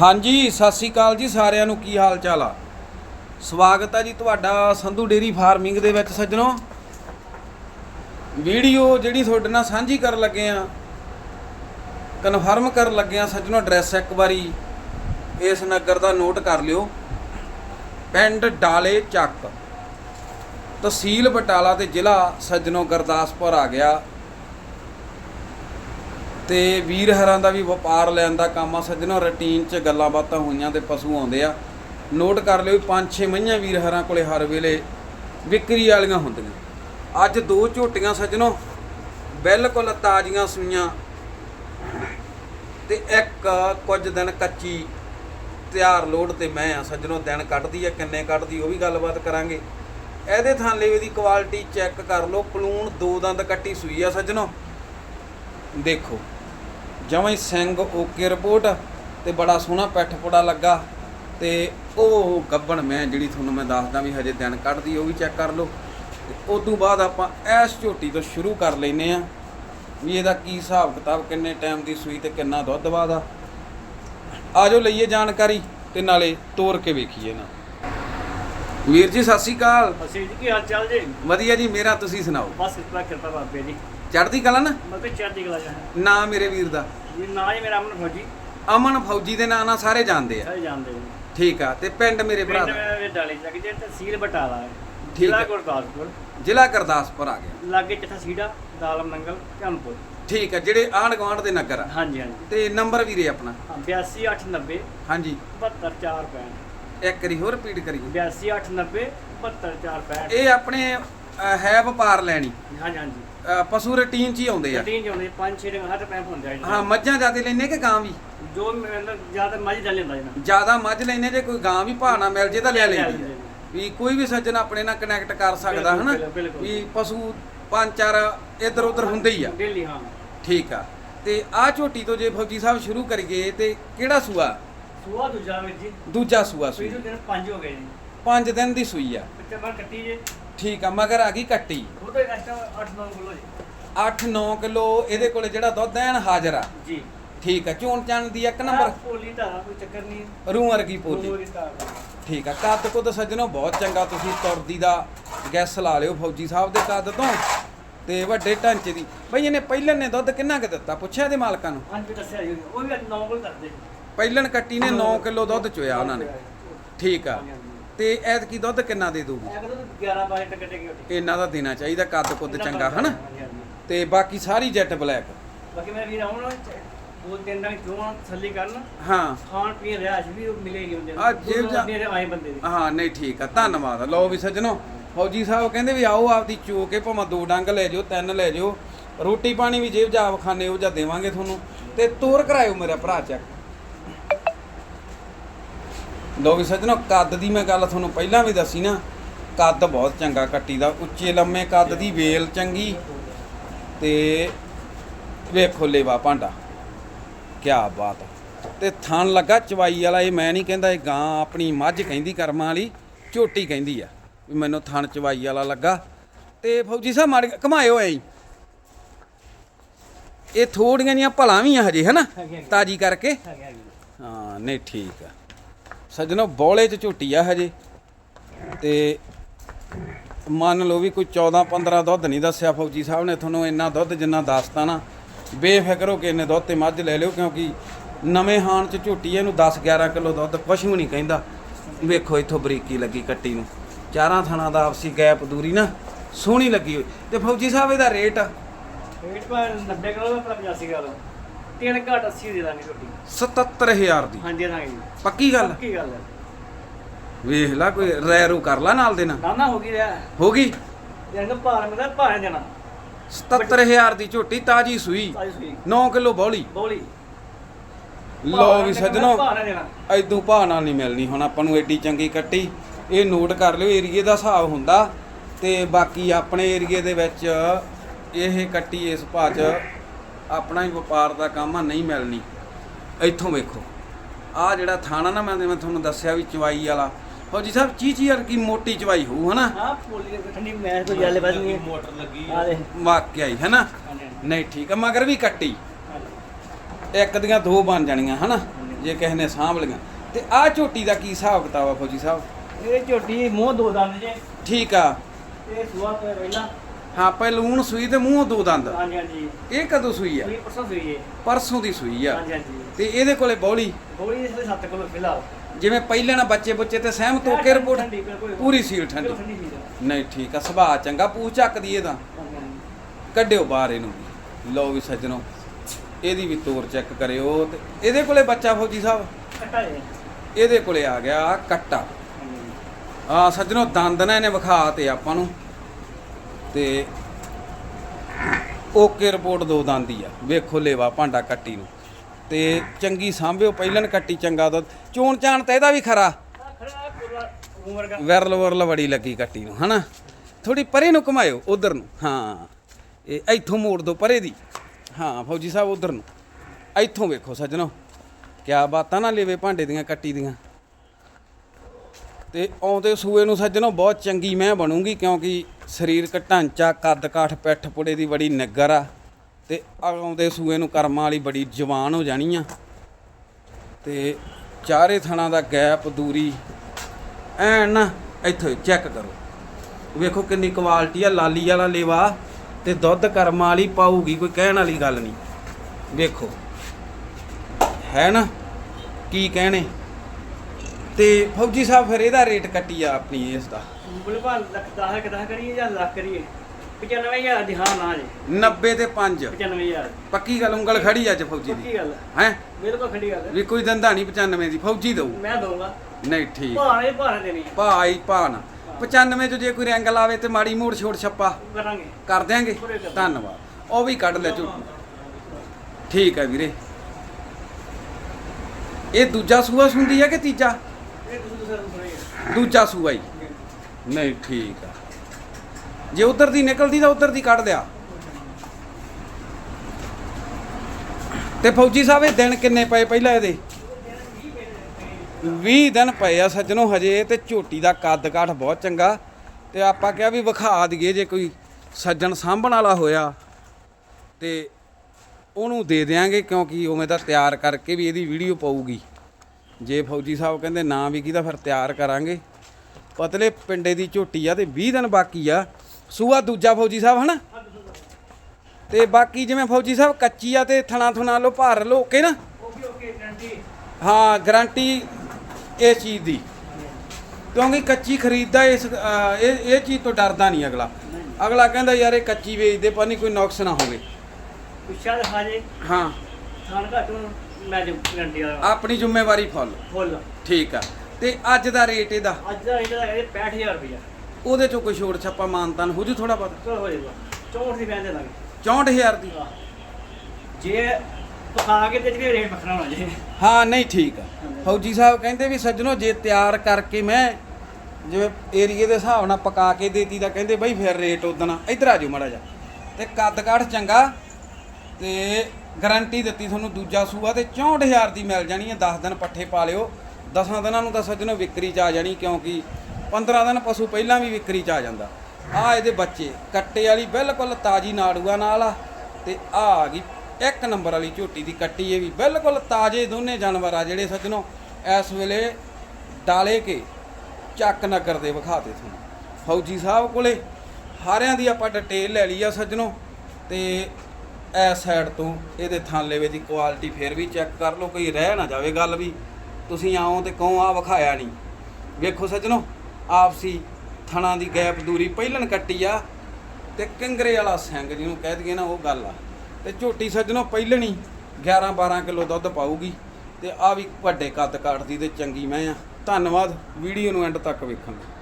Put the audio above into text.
ਹਾਂਜੀ, ਸਤਿ ਸ੍ਰੀ ਅਕਾਲ ਜੀ ਸਾਰਿਆਂ ਨੂੰ। ਕੀ ਹਾਲ ਚਾਲ ਆ? ਸਵਾਗਤ ਆ ਜੀ ਤੁਹਾਡਾ ਸੰਧੂ ਡੇਰੀ ਫਾਰਮਿੰਗ ਦੇ ਵਿੱਚ ਸੱਜਣੋ। ਵੀਡੀਓ ਜਿਹੜੀ ਤੁਹਾਡੇ ਨਾਲ ਸਾਂਝੀ ਕਰਨ ਲੱਗੇ ਆ ਕਨਫਰਮ ਕਰਨ ਲੱਗੇ ਆ ਸੱਜਣੋ ਐਡਰੈਸ ਇੱਕ ਵਾਰੀ। ਇਸ ਨਗਰ ਦਾ ਨੋਟ ਕਰ ਲਿਓ। ਪਿੰਡ ਡਾਲੇ ਚੱਕ। ਤਹਿਸੀਲ ਬਟਾਲਾ ਤੇ ਜ਼ਿਲ੍ਹਾ ਸੱਜਣੋ ਗੁਰਦਾਸਪੁਰ ਆ ਗਿਆ। ਤੇ ਵੀਰ ਹਰਾਂ ਦਾ ਵੀ ਵਪਾਰ ਲੈਣ ਦਾ ਕੰਮ ਆ। ਸੱਜਣੋ ਰੁਟੀਨ 'ਚ ਗੱਲਾਂ ਬਾਤਾਂ ਹੋਈਆਂ ਤੇ ਪਸ਼ੂ ਆਉਂਦੇ ਆ। ਨੋਟ ਕਰ ਲਿਓ ਵੀ ਪੰਜ ਛੇ ਮਈਆਂ ਵੀਰ ਹਰਾਂ ਕੋਲੇ ਹਰ ਵੇਲੇ ਵਿਕਰੀ ਵਾਲੀਆਂ ਹੁੰਦੀਆਂ। ਅੱਜ ਦੋ ਝੋਟੀਆਂ ਸੱਜਣੋ, ਬਿਲਕੁਲ ਤਾਜ਼ੀਆਂ ਸੂਈਆਂ। ਤੇ ਇੱਕ ਕੁਝ ਦਿਨ ਕੱਚੀ ਤਿਆਰ ਲੋਡ ਤੇ ਮੈਂ ਆ। ਸੱਜਣੋ, ਦਿਨ ਕੱਢਦੀ ਆ, ਕਿੰਨੇ ਕੱਢਦੀ ਉਹ ਵੀ ਗੱਲਬਾਤ ਕਰਾਂਗੇ। ਇਹਦੇ ਥਾਂਲੇ ਦੀ ਕੁਆਲਿਟੀ ਚੈੱਕ ਕਰ ਲਓ। ਪਲੂਣ ਦੋ ਦੰਦ ਕੱਟੀ ਸੂਈ ਆ ਸੱਜਣੋ। ਦੇਖੋ। ਜਮਾਂ ਹੀ ਸਿੰਘ ਓਕੇ ਰਿਪੋਰਟ ਤੇ ਬੜਾ ਸੋਹਣਾ ਪੈਠ ਪੁੜਾ ਲੱਗਾ ਤੇ ਉਹ ਗੱਬਣ ਮੈਂ ਜਿਹੜੀ ਤੁਹਾਨੂੰ ਮੈਂ ਦੱਸਦਾ ਵੀ ਹਜੇ ਦਿਨ ਕੱਢਦੀ ਉਹ ਵੀ ਚੈੱਕ ਕਰ ਲਓ। ਉਸ ਤੋਂ ਬਾਅਦ ਆਪਾਂ ਐਸ ਝੋਟੀ ਤੋਂ ਸ਼ੁਰੂ ਕਰ ਲੈਨੇ ਆ ਵੀ ਇਹਦਾ ਕੀ ਹਿਸਾਬ ਕਿਤਾਬ ਕਿੰਨੇ ਟਾਈਮ ਦੀ ਸੂਈ ਤੇ ਕਿੰਨਾ ਦੁੱਧ ਬਾਦਾ ਆਜੋ ਲਈਏ ਜਾਣਕਾਰੀ ਤੇ ਨਾਲੇ ਤੋਰ ਕੇ ਵੇਖੀਏ ਨਾ। ਵੀਰ ਜੀ ਸਤਿ ਸ਼੍ਰੀ ਅਕਾਲ। ਅਸੀਂ ਜੀ ਕੀ ਹਾਲ ਚਾਲ ਜੀ? ਵਧੀਆ ਜੀ ਮੇਰਾ ਤੁਸੀਂ ਸੁਣਾਓ? ਬਸ ਇਸ ਤਰ੍ਹਾਂ ਕਿਰਪਾ ਬਾਬੇ ਦੀ। ਚੜ੍ਹਦੀ ਕਲਾ ਨਾ? ਮੈਂ ਤੇ ਚੜ੍ਹਦੀ ਕਲਾ ਜਾ ਨਾ ਮੇਰੇ ਵੀਰ ਦਾ। ਜੀ ਨਾ ਹੀ ਮੇਰਾ ਅਮਨ ਫੌਜੀ। ਅਮਨ ਫੌਜੀ ਦੇ ਨਾਂ ਨਾਲ ਸਾਰੇ ਜਾਣਦੇ ਆ। ਸਾਰੇ ਜਾਣਦੇ ਨੇ ਠੀਕ ਆ ਤੇ ਪਿੰਡ ਮੇਰੇ ਭਰਾ ਪਿੰਡ ਦਾ? ਮੇਰੇ ਡਾਲੀ ਚੱਕ ਜੇ ਤਹਿਸੀਲ ਬਟਾਲਾ ਹੈ। ਠੀਕ ਜ਼ਿਲ੍ਹਾ ਹੈ। ਗੁਰਦਾਸਪੁਰ। ਜ਼ਿਲ੍ਹਾ ਆ ਗਿਆ। ਲਾਗੇ ਚਿੱਠਾ ਸੀੜਾ ਦਾਲਮ ਨੰਗਲ ਧਿਆਨਪੁਰ ਠੀਕ ਆ ਜਿਹੜੇ ਆਂਢ ਗੁਆਂਢ ਦੇ ਨਗਰ ਆ। ਹਾਂਜੀ ਹਾਂਜੀ। ਤੇ ਨੰਬਰ ਵੀਰੇ ਆਪਣਾ? ਹਾਂ, 82890 ਹਾਂਜੀ। 72465 ਇੱਕ ਵਾਰੀ ਹੋਰ ਰਿਪੀਟ ਕਰੀਏ। 82890 72465 ਇਹ ਆਪਣੇ ਅ, ਹੈ ਵਪਾਰ ਲੈਣੀ। ਹਾਂਜੀ ਹਾਂਜੀ। ਅ, ਪਸ਼ੂ ਰੂਟੀਨ ਚ ਹੀ ਆਉਂਦੇ ਆ। ਤਿੰਨ ਜਣੇ ਪੰਜ ਛੇ ਦਿਨ ਹੱਥ ਪੈ ਹੁੰਦੇ ਆ ਹਾਂ ਮੱਝਾਂ ਜਿਆਦੇ ਲੈਨੇ ਕਿ ਗਾਂ ਵੀ? ਜੋ ਮੈਨੂੰ ਜ਼ਿਆਦਾ ਮੱਝ ਦਾ ਲੈਂਦਾ ਜਨਾ ਜ਼ਿਆਦਾ ਮੱਝ ਲੈਨੇ ਜੇ ਕੋਈ ਗਾਂ ਵੀ ਭਾਣਾ ਮਿਲ ਜੇ ਤਾਂ ਲੈ ਲੈਂਦੀ ਆ। ਵੀ ਕੋਈ ਵੀ ਸੱਜਣ ਆਪਣੇ ਨਾਲ ਕਨੈਕਟ ਕਰ ਸਕਦਾ ਬਿਲਕੁਲ, ਹਨਾ? ਬਿਲਕੁਲ। ਵੀ ਪਸ਼ੂ ਪੰਜ ਚਾਰ ਇੱਧਰ ਉੱਧਰ ਹੁੰਦੇ ਹੀ ਆ। ਦਿੱਲੀ ਹਾਂ। ਠੀਕ ਆ। ਤੇ ਆ ਝੋਟੀ ਤੋਂ ਜੇ ਫੌਜੀ ਸਾਹਿਬ ਸ਼ੁਰੂ ਕਰੀਏ ਤੇ ਕਿਹੜਾ ਸੂਆ? ਸੁਆ ਦੂਜਾ ਵੀਰ ਜੀ। ਦੂਜਾ ਸੂਆ ਸੂਈ ਸੂਈ। ਤੋਂ ਦਿਨ ਪੰਜ ਹੋ ਗਏ ਜੀ। ਪੰਜ ਦਿਨ ਦੀ ਸੂਈ ਆ। ਬੱਚਾ ਬਾਹਰ ਕੱਟੀ ਜੇ। ਠੀਕ ਆ ਮਗਰ ਆ ਗਈ ਕੱਟੀ। ਉਹ ਤਾਂ ਐਕਸਟਰਾ 8-9 ਕਿਲੋ ਜੀ। 8-9 ਕਿਲੋ ਇਹਦੇ ਕੋਲੇ ਜਿਹੜਾ ਦੁੱਧ ਐਨ ਹਾਜ਼ਰ ਆ। ਜੀ। ਠੀਕ ਆ ਚੋਣ ਚਾਣ ਦੀ ਇੱਕ ਨੰਬਰ ਪੋਲੀ ਧਾਰਾ ਕੋਈ ਚੱਕਰ ਨਹੀਂ। ਰੂਹ ਵਰਗੀ ਪੋਲੀ। ਠੀਕ ਆ ਕੱਦ ਕੁੱਦ ਸੱਜਣੋ ਬਹੁਤ ਚੰਗਾ ਤੁਸੀਂ ਤੁਰਦੀ ਦਾ ਗੈਸ ਲਾ ਲਿਓ ਫੌਜੀ ਸਾਹਿਬ ਦੇ ਕੱਦ ਤੋਂ ਤੇ ਵੱਡੇ ਢਾਂਚੇ ਦੀ। ਬਈ ਇਹਨੇ ਪਹਿਲਨ ਨੇ ਦੁੱਧ ਕਿੰਨਾ ਕੁ ਦਿੱਤਾ? ਪੁੱਛਿਆ ਇਹਦੇ ਮਾਲਕਾਂ ਨੂੰ? ਅੱਜ ਵੀ ਦੱਸਿਆ ਜੀ। ਉਹ ਵੀ 9 ਕਿਲੋ ਕਰਦੇ ਪਹਿਲਨ ਕੱਟੀ ਨੇ 9 ਕਿਲੋ ਦੁੱਧ ਚੋਇਆ ਉਹਨਾਂ ਨੇ। ਠੀਕ ਆ। ਤੇ ਐਤਕੀ ਦੁੱਧ ਕਿੰਨਾ ਦੇ ਦੂਗੀ ਮੈਂ ਕਹਿੰਦਾ 11 12 ਟਕੇ ਟਕੇ ਉੱਠੀ ਇਹਨਾਂ ਦਾ ਦੇਣਾ ਚਾਹੀਦਾ ਕੱਦ ਕੁੱਦ ਚੰਗਾ ਹਨਾ? ਤੇ ਬਾਕੀ ਸਾਰੀ ਜੈਟ ਬਲੈਕ। ਬਾਕੀ ਮੈਂ ਵੀਰ ਆਉਣ ਦੋ ਤਿੰਨ ਦਿਨ ਕਿਉਂ ਥੱਲੀ ਕਰਨ। ਹਾਂ। ਖਾਣ ਪੀਣ ਰਿਆਸ਼ ਵੀ ਮਿਲੇਗੀ ਹੁੰਦੇ ਆ ਜੇਬ ਜਾ- ਮੇਰੇ ਆਏ ਬੰਦੇ ਦੀ। ਹਾਂ ਨਹੀਂ ਠੀਕ ਆ ਧੰਨਵਾਦ। ਲਓ ਵੀ ਸੱਜਣੋ ਫੌਜੀ ਸਾਹਿਬ ਕਹਿੰਦੇ ਵੀ ਆਓ ਆਪਦੀ ਚੋ ਕੇ ਭਾਵੇਂ ਦੋ ਡੰਗ ਲੈ ਜਾਓ ਤਿੰਨ ਲੈ ਜਾਓ। ਰੋਟੀ ਪਾਣੀ ਵੀ ਜੇਬ ਜਾਬ ਖਾਣੇ ਉਹ ਜਾਂ ਦੇਵਾਂਗੇ ਤੁਹਾਨੂੰ। ਤੇ ਤੋਰ ਕਰਾਇਓ ਮੇਰਾ ਭਰਾ ਚੱਕ ਵੀ ਸੱਜਣੋ ਕੱਦ ਦੀ ਮੈਂ ਗੱਲ ਤੁਹਾਨੂੰ ਪਹਿਲਾਂ ਵੀ ਦੱਸੀ ਨਾ ਕੱਦ ਬਹੁਤ ਚੰਗਾ ਕੱਟੀ ਦਾ ਉੱਚੇ ਲੰਮੇ ਕੱਦ ਦੀ ਵੇਲ ਚੰਗੀ ਤੇ ਵੇਖੋ ਲੇਵਾ ਭਾਂਡਾ ਕੀ ਬਾਤ। ਤੇ ਥਣ ਲੱਗਾ ਚਵਾਈ ਵਾਲਾ ਇਹ ਮੈਂ ਨਹੀਂ ਕਹਿੰਦਾ ਇਹ ਗਾਂ ਆਪਣੀ ਮੱਝ ਕਹਿੰਦੀ ਕਰਮਾਂ ਵਾਲੀ ਝੋਟੀ ਕਹਿੰਦੀ ਆ ਵੀ ਮੈਨੂੰ ਥਣ ਚਵਾਈ ਵਾਲਾ ਲੱਗਾ। ਤੇ ਫੌਜੀ ਸਾਹਿਬ ਮਾੜ ਘਮਾਇਓ ਐ ਇਹ ਥੋੜੀਆਂ ਜੀਆਂ ਭਲਾਂ ਵੀ ਆ ਹਜੇ ਹਨਾ? ਹੈਗੇ। ਤਾਜੀ ਕਰਕੇ। ਹਾਂ ਨਹੀਂ ਠੀਕ ਆ। ਸੱਜਣੋ ਬੋਲੇ ਚ ਝੋਟੀ ਆ ਹਜੇ। ਤੇ ਮੰਨ ਲਓ ਵੀ ਕੋਈ 14 15 ਦੁੱਧ ਨਹੀਂ ਦੱਸਿਆ ਫੌਜੀ ਸਾਹਿਬ ਨੇ ਤੁਹਾਨੂੰ ਇੰਨਾ ਦੁੱਧ ਜਿੰਨਾ ਦੱਸਤਾ ਨਾ ਬੇਫਿਕਰ ਹੋ ਕੇ ਇੰਨੇ ਦੁੱਧ ਤੇ ਮੱਝ ਲੈ ਲਿਓ ਕਿਉਂਕਿ ਨਵੇਂ ਹਾਣ ਚ ਝੋਟੀ ਆ, ਇਹਨੂੰ 10 11 ਕਿਲੋ ਦੁੱਧ ਕੁਛ ਵੀ ਨਹੀਂ ਕਹਿੰਦਾ। ਵੇਖੋ ਇੱਥੋਂ ਬਰੀਕੀ ਲੱਗੀ ਕੱਟੀ ਨੂੰ। ਚਾਰਾਂ ਥਣਾ ਦਾ ਆਪਸੀ ਗੈਪ ਦੂਰੀ ਨਾ ਸੋਹਣੀ ਲੱਗੀ ਹੋਈ। ਤੇ ਫੌਜੀ ਸਾਹਿਬ ਇਹਦਾ ਰੇਟ? ਵੇਟ ਪਰ 90 ਕਿਲੋ ਦਾ 85 ਕਿਲੋ ਤਿੰਨ ਘਾਟ 80 ਦੇ ਦਾਂਗੇ ਰੋਟੀ 77000 ਦੀ। ਹਾਂਜੀ ਦੇ ਦਾਂਗੇ ਜੀ। ਪੱਕੀ ਗੱਲ? ਕੀ ਗੱਲ ਹੈ। ਵੇਖ ਲੈ ਕੋਈ ਰੈਰੂ ਕਰ ਲਾ ਨਾਲ ਦੇ ਨਾਲ। ਦਾਨਾ ਹੋ ਗਈ ਰਿਆ ਹੋ ਗਈ? ਜੰਗ ਭਾਰ ਮੇਰਾ ਭਾਰ ਦੇਣਾ 77000 ਦੀ ਝੋਟੀ ਤਾਜੀ ਸੂਈ। ਸਾਈ ਸੂਈ। 9 ਕਿਲੋ ਬੌਲੀ। ਬੋਲੀ। ਲੋ ਵੀ ਸੱਜਣੋ ਭਾਰ ਦੇਣਾ ਐਦੂ ਭਾਅ ਨਾਲ ਨਹੀਂ ਮਿਲਣੀ ਹੁਣ ਆਪਾਂ ਨੂੰ ਐਡੀ ਚੰਗੀ ਕੱਟੀ। ਇਹ ਨੋਟ ਕਰ ਲਿਓ ਏਰੀਏ ਦਾ ਹਿਸਾਬ ਹੁੰਦਾ। ਤੇ ਬਾਕੀ ਆਪਣੇ ਏਰੀਏ ਦੇ ਵਿੱਚ ਇਹ ਕੱਟੀ ਇਸ ਭਾਅ 'ਚ ਆਪਣਾ ਹੀ ਵਪਾਰ ਦਾ ਕੰਮ ਆ ਨਹੀਂ ਮਿਲਣੀ। ਇੱਥੋਂ ਵੇਖੋ। ਆ ਜਿਹੜਾ ਥਾਣਾ ਨਾ ਮੈਂ ਤੁਹਾਨੂੰ ਦੱਸਿਆ ਵੀ ਚਵਾਈ ਵਾਲਾ। ਫੌਜੀ ਸਾਹਿਬ ਚੀਚੀ ਵਰਗੀ ਮੋਟੀ ਚਵਾਈ ਹੋਊ ਹਨਾ? ਹਾਂ ਪੋਲੀ ਦੇ ਠੰਡੀ ਮੈਂ ਕੋਈ ਗੱਲ ਬਸ ਨਹੀਂ ਮੋਟਰ ਲੱਗੀ ਆ। ਦੇ ਵਾਕਿਆ ਹੀ ਹਨਾ? ਨਹੀਂ ਠੀਕ ਆ ਮਗਰ ਵੀ ਕੱਟੀ। ਇੱਕ ਦੀਆਂ ਦੋ ਬਣ ਜਾਣੀਆਂ ਹਨਾ? ਜੇ ਕਿਸੇ ਨੇ ਸਾਂਭ ਲਈਆਂ। ਤੇ ਆਹ ਝੋਟੀ ਦਾ ਕੀ ਹਿਸਾਬ ਕਿਤਾਬ ਆ ਫੌਜੀ ਸਾਹਿਬ? ਇਹ ਝੋਟੀ ਮੂੰਹ ਦੋ ਦੰਦ ਜੇ। ਠੀਕ ਆ। ਇਹ ਸੁਆ ਤੋਂ ਪਹਿਲਾਂ ਹਾਂ ਪਹਿਲੂਣ ਸੂਈ ਤੇ ਮੂੰਹ ਦੋ ਦੰਦ। ਹਾਂਜੀ ਹਾਂਜੀ। ਇਹ ਕਦੋਂ ਸੂਈ ਆ? ਪਰਸੋਂ ਸੂਈ ਹੈ ਪਰਸੋਂ ਦੀ ਸੂਈ ਆ। ਹਾਂਜੀ ਹਾਂਜੀ। ਤੇ ਇਹਦੇ ਕੋਲੇ ਬੌਲੀ? ਗੋਲੀ ਇਸ ਵੇਲੇ 7 ਕਿਲੋ ਫਿਲਹਾਲ। ਜਿਵੇਂ ਪਹਿਲੇ ਨਾ ਬੱਚੇ ਬੱਚੇ ਤੇ ਸਹਿਮਤ ਹੋ ਕੇ ਰਿਪੋਰਟ। ਪੂਰੀ ਸੀਲ ਠੰਡੀ। ਨਹੀਂ ਠੀਕ ਆ ਸੁਭਾਅ ਚੰਗਾ ਪੂਛ ਚੱਕਦੀ ਇਹ ਤਾਂ। ਹਾਂਜੀ ਹਾਂਜੀ। ਕੱਢਿਓ ਬਾਹਰ ਇਹਨੂੰ। ਲਓ ਵੀ ਸੱਜਣੋ ਇਹਦੀ ਵੀ ਤੋਰ ਚੈੱਕ ਕਰਿਓ ਤੇ ਇਹਦੇ ਕੋਲੇ ਬੱਚਾ ਫੌਜੀ ਸਾਹਿਬ? ਇਹਦੇ ਕੋਲੇ ਆ ਗਿਆ ਕੱਟਾ। ਆ ਸੱਜਣੋ ਦੰਦ ਨੇ ਇਹਨੇ ਵਿਖਾ ਤੇ ਆਪਾਂ ਨੂੰ। ਤੇ ਓਕੇ ਰਿਪੋਰਟ ਦੋ ਦੰਦ ਹੀ ਆ। ਵੇਖੋ ਲੇਵਾ ਭਾਂਡਾ ਕੱਟੀ ਨੂੰ। ਤੇ ਚੰਗੀ ਸਾਂਭਿਓ ਪਹਿਲਨ ਕੱਟੀ ਚੰਗਾ ਦੁੱਧ। ਚੋਣ ਚਾਣ ਤਾਂ ਇਹਦਾ ਵੀ ਖਰਾ। ਆ ਖੜਾ ਵਿਰਲ ਵਿਰਲ ਬੜੀ ਲੱਗੀ ਕੱਟੀ ਨੂੰ, ਹਨਾ? ਥੋੜੀ ਪਰੇ ਨੂੰ ਘੁਮਾਇਓ, ਉਧਰ ਨੂੰ। ਹਾਂ, ਇਹ ਇੱਥੋਂ ਮੋੜ ਦੋ ਪਰੇ ਦੀ। ਹਾਂ, ਫੌਜੀ ਸਾਹਿਬ ਉਧਰ ਨੂੰ। ਇੱਥੋਂ ਵੇਖੋ ਸੱਜਣੋ। ਕਿਆ ਬਾਤਾਂ ਨਾ ਲੇਵੇ ਭਾਂਡੇ ਦੀਆਂ, ਕੱਟੀ ਦੀਆਂ। ਤੇ ਆਉਂਦੇ ਸੂਏ ਨੂੰ ਸੱਜਣੋ ਬਹੁਤ ਚੰਗੀ ਮੈਂ ਬਣੂਗੀ ਕਿਉਂਕਿ ਸਰੀਰਕ ਢਾਂਚਾ, ਕੱਦ ਕਾਠ, ਪਿੱਠ ਪੁੜੇ ਦੀ ਬੜੀ ਨਿੱਗਰ ਆ ਤੇ ਆਉਂਦੇ ਸੂਏ ਨੂੰ ਕਰਮਾਂ ਵਾਲੀ ਬੜੀ ਜਵਾਨ ਹੋ ਜਾਣੀ ਆ। ਤੇ ਚਾਰੇ ਥਣਾ ਦਾ ਗੈਪ, ਦੂਰੀ, ਐਨ ਨਾ ਇੱਥੇ ਚੈੱਕ ਕਰੋ। ਵੇਖੋ ਕਿੰਨੀ ਕੁਆਲਿਟੀ ਆ, ਲਾਲੀ ਵਾਲਾ ਲੇਵਾ ਤੇ ਦੁੱਧ ਕਰਮਾਂ ਵਾਲੀ ਪਾਊਗੀ, ਕੋਈ ਕਹਿਣ ਵਾਲੀ ਗੱਲ ਨਹੀਂ। ਵੇਖੋ। ਹੈ ਨਾ? ਕੀ ਕਹਿਣੇ? ਤੇ ਫੌਜੀ ਸਾਹਿਬ ਫਿਰ ਇਹਦਾ ਰੇਟ ਕੱਟੀ ਆ ਆਪਣੀ ਇਸ ਦਾ। ਬੁਲਵਾ ਲੱਖ ਦਸ ਕਿਦਾਂ ਕਰੀਏ ਜਾਂ ਲੱਖ ਕਰੀਏ? 95000 ਦੀ ਹਾਂ ਨਾ ਜੀ। 90 ਤੇ 5 95000 ਪੱਕੀ ਗੱਲ ਉਂਗਲ ਖੜੀ ਅੱਜ ਫੌਜੀ ਦੀ। ਪੱਕੀ ਗੱਲ। ਹੈ? ਬਿਲਕੁਲ ਖੜੀ ਗੱਲ ਹੈ। ਵੀ ਕੋਈ ਦੰਦਾ ਨਹੀਂ 95 ਦੀ ਫੌਜੀ ਦਊ। ਮੈਂ ਦਊਂਗਾ। ਨਹੀਂ ਠੀਕ। ਦੇਣੀ ਹੈ। ਭਾਈ ਭਾਣਾ। 95 ਚ ਜੇ ਕੋਈ ਰੰਗ ਲਾਵੇ ਤੇ ਮਾੜੀ ਮੋੜ ਛੋੜ ਛੱਪਾ। ਕਰਾਂਗੇ। ਕਰ ਦਿਆਂਗੇ। ਧੰਨਵਾਦ। ਉਹ ਵੀ ਕੱਢ ਲੈ ਝੂਠ। ਠੀਕ ਹੈ ਵੀਰੇ। ਇਹ ਦੂਜਾ ਸੂਆ ਸੁੰਦੀ ਹੈ ਕਿ ਤੀਜਾ? ਦੂਜਾ ਸੂਆ ਜੀ। ਨਹੀਂ, ਠੀਕ ਆ। ਜੇ ਉਧਰ ਦੀ ਨਿਕਲਦੀ ਤਾਂ ਉਧਰ ਦੀ ਕੱਢ ਦਿਆ। ਤੇ ਫੌਜੀ ਸਾਹਿਬ, ਇਹ ਦਿਨ ਕਿੰਨੇ ਪਏ ਪਹਿਲਾਂ ਇਹਦੇ? 20 ਦਿਨ ਪਏ ਆ ਸੱਜਣੋ ਹਜੇ, ਤੇ ਝੋਟੀ ਦਾ ਕੱਦ ਕਾਠ ਬਹੁਤ ਚੰਗਾ। ਤੇ ਆਪਾਂ ਕਿਹਾ ਵੀ ਵਿਖਾ ਦਈਏ ਜੇ ਕੋਈ ਸੱਜਣ ਸਾਂਭਣ ਵਾਲਾ ਹੋਇਆ, ਤੇ ਉਹਨੂੰ ਦੇ ਦਿਆਂਗੇ ਕਿਉਂਕਿ ਉਵੇਂ ਤਾਂ ਤਿਆਰ ਕਰਕੇ ਵੀ ਇਹਦੀ ਵੀਡੀਓ ਪਾਊਗੀ। ਜੇ ਫੌਜੀ ਸਾਹਿਬ ਕਹਿੰਦੇ ਨਾ ਵੀ ਤਾਂ ਫਿਰ ਤਿਆਰ ਕਰਾਂਗੇ। ਪਤਲੇ ਪਿੰਡੇ ਦੀ ਝੋਟੀ ਆ ਤੇ 20 ਦਿਨ ਬਾਕੀ ਆ। ਸੂਆ ਦੂਜਾ ਫੌਜੀ ਸਾਹਿਬ ਹਨਾ? ਤੇ ਬਾਕੀ ਜਿਵੇਂ ਫੌਜੀ ਸਾਹਿਬ ਕੱਚੀ ਆ ਤੇ ਥਣਾ ਥੁਣਾ ਲੋ ਭਰ ਲੋ ਓਕੇ ਨਾ। ਓਕੇ ਓਕੇ ਗਰੰਟੀ ਹਾਂ ਗਾਰੰਟੀ ਇਸ ਚੀਜ਼ ਦੀ। ਕਿਉਂਕਿ ਕੱਚੀ ਖਰੀਦਦਾ ਇਸ ਇਹ ਇਹ ਚੀਜ਼ ਤੋਂ ਡਰਦਾ ਨਹੀਂ ਅਗਲਾ। ਅਗਲਾ ਕਹਿੰਦਾ ਯਾਰ ਇਹ ਕੱਚੀ ਵੇਚਦੇ ਪਰ ਨਹੀਂ ਕੋਈ ਨੁਕਸ ਨਾ ਹੋਵੇ। ਪੁੱਛਿਆ ਦਿਖਾ ਜੇ ਹਾਂ। ਥਾਨ ਘੱਟ ਮੈਂ ਜੋ ਗਰੰਟੀ ਵਾਲਾ। ਆਪਣੀ ਜ਼ਿੰਮੇਵਾਰੀ ਫੁੱਲ। ਫੁੱਲ। ਠੀਕ ਆ। ਤੇ ਅੱਜ ਦਾ ਰੇਟ ਇਹਦਾ? ਅੱਜ ਦਾ ਰੇਟ ਹੈ 65000 ਰੁਪਇਆ ਉਹਦੇ ਚੋਂ ਕੋਈ ਛੋੜ ਛੱਪਾ ਮਾਨਤਾਨ ਹੋ ਜੂ ਥੋੜਾ ਬਹੁਤ? ਹੋ ਜਾਊਗਾ। 64 ਦੀ ਬੈਂਦੇ ਲਾਂਗੇ 64000 ਦੀ। ਜੇ ਪਕਾ ਕੇ ਤੇ ਜਿਹੜੇ ਰੇਟ ਵੱਖਰਾ ਹੋਣਾ ਜੇ। ਹਾਂ ਨਹੀਂ ਠੀਕ ਆ। ਫੌਜੀ ਸਾਹਿਬ ਕਹਿੰਦੇ ਵੀ ਸੱਜਣੋ ਜੇ ਤਿਆਰ ਕਰਕੇ ਮੈਂ ਜਿਵੇਂ ਏਰੀਏ ਦੇ ਹਿਸਾਬ ਨਾਲ ਪਕਾ ਕੇ ਦੇਤੀ ਤਾਂ ਕਹਿੰਦੇ ਬਈ ਫਿਰ ਰੇਟ ਉਦਣਾ ਇੱਧਰ ਆ ਜਾਓ ਮੜਾ ਜਾ ਤੇ ਕੱਦ ਕਾਠ ਚੰਗਾ। ਤੇ ਗਾਰੰਟੀ ਦਿੱਤੀ ਤੁਹਾਨੂੰ ਦੂਜਾ ਸੂਆ ਤੇ 64000 ਦੀ ਮਿਲ ਜਾਣੀ ਹੈ। 10 ਦਿਨ ਪੱਠੇ ਪਾ ਲਿਓ। 10 ਦਿਨਾਂ ਨੂੰ ਤਾਂ ਸੱਜਣੋ ਵਿਕਰੀ ਚ ਆ ਜਾਣੀ, ਕਿਉਂਕਿ 15 ਦਿਨ ਪਸ਼ੂ ਪਹਿਲਾਂ ਵੀ ਵਿਕਰੀ ਚ ਆ ਜਾਂਦਾ। ਆ ਇਹਦੇ ਬੱਚੇ, ਕੱਟੇ ਵਾਲੀ ਬਿਲਕੁਲ ਤਾਜੀ ਨਾੜੂਆ ਨਾਲ ਆ, ਤੇ ਆ ਆ ਗਈ ਇੱਕ ਨੰਬਰ ਵਾਲੀ ਝੋਟੀ ਦੀ ਕੱਟੀ। ਇਹ ਵੀ ਬਿਲਕੁਲ ਤਾਜ਼ੇ ਦੋਨੇ ਜਾਨਵਰ ਆ ਜਿਹੜੇ ਸੱਜਣੋ, ਇਸ ਵੇਲੇ ਡਾਲੇ ਕੇ ਚੱਕ ਨਗਰ ਦੇ ਵਿਖਾਤੇ ਤੁਹਾਨੂੰ। ਫੌਜੀ ਸਾਹਿਬ ਕੋਲੇ, ਹਾਰਿਆਂ ਦੀ ਆਪਾਂ ਡਿਟੇਲ ਲੈ ਲਈ ਆ ਸੱਜਣੋ, ਤੇ ਇਸ ਸਾਈਡ ਤੋਂ ਇਹਦੇ ਥਾਲੇ ਵਿੱਚ ਦੀ ਕੁਆਲਿਟੀ ਫੇਰ ਵੀ ਚੈੱਕ ਕਰ ਲਓ, ਕੋਈ ਰਹਿ ਨਾ ਜਾਵੇ ਗੱਲ ਵੀ। ਤੁਸੀਂ ਆਓ ਤੇ ਕਹੋ ਆ ਵਿਖਾਇਆ ਨਹੀਂ। ਵੇਖੋ ਸੱਜਣੋ, ਆਪਸੀ ਥਣਾ ਦੀ ਗੈਪ ਦੂਰੀ ਪਹਿਲਣ ਕੱਟੀ ਆ ਤੇ ਕੰਗਰੇ ਵਾਲਾ ਸਿੰਘ ਜਿਹਨੂੰ ਕਹਿ ਦਈਏ ਨਾ, ਉਹ ਗੱਲ ਆ। ਤੇ ਝੋਟੀ ਸੱਜਣੋ ਪਹਿਲਣ ਹੀ 11 12 ਕਿਲੋ ਦੁੱਧ ਪਾਊਗੀ ਤੇ ਆ ਵੀ ਵੱਡੇ ਕੱਦ ਕਾਠ ਦੀ ਤੇ ਚੰਗੀ ਮੈਂ ਆ। ਧੰਨਵਾਦ, ਵੀਡੀਓ ਨੂੰ ਐਂਡ ਤੱਕ ਵੇਖਣ ਲਈ।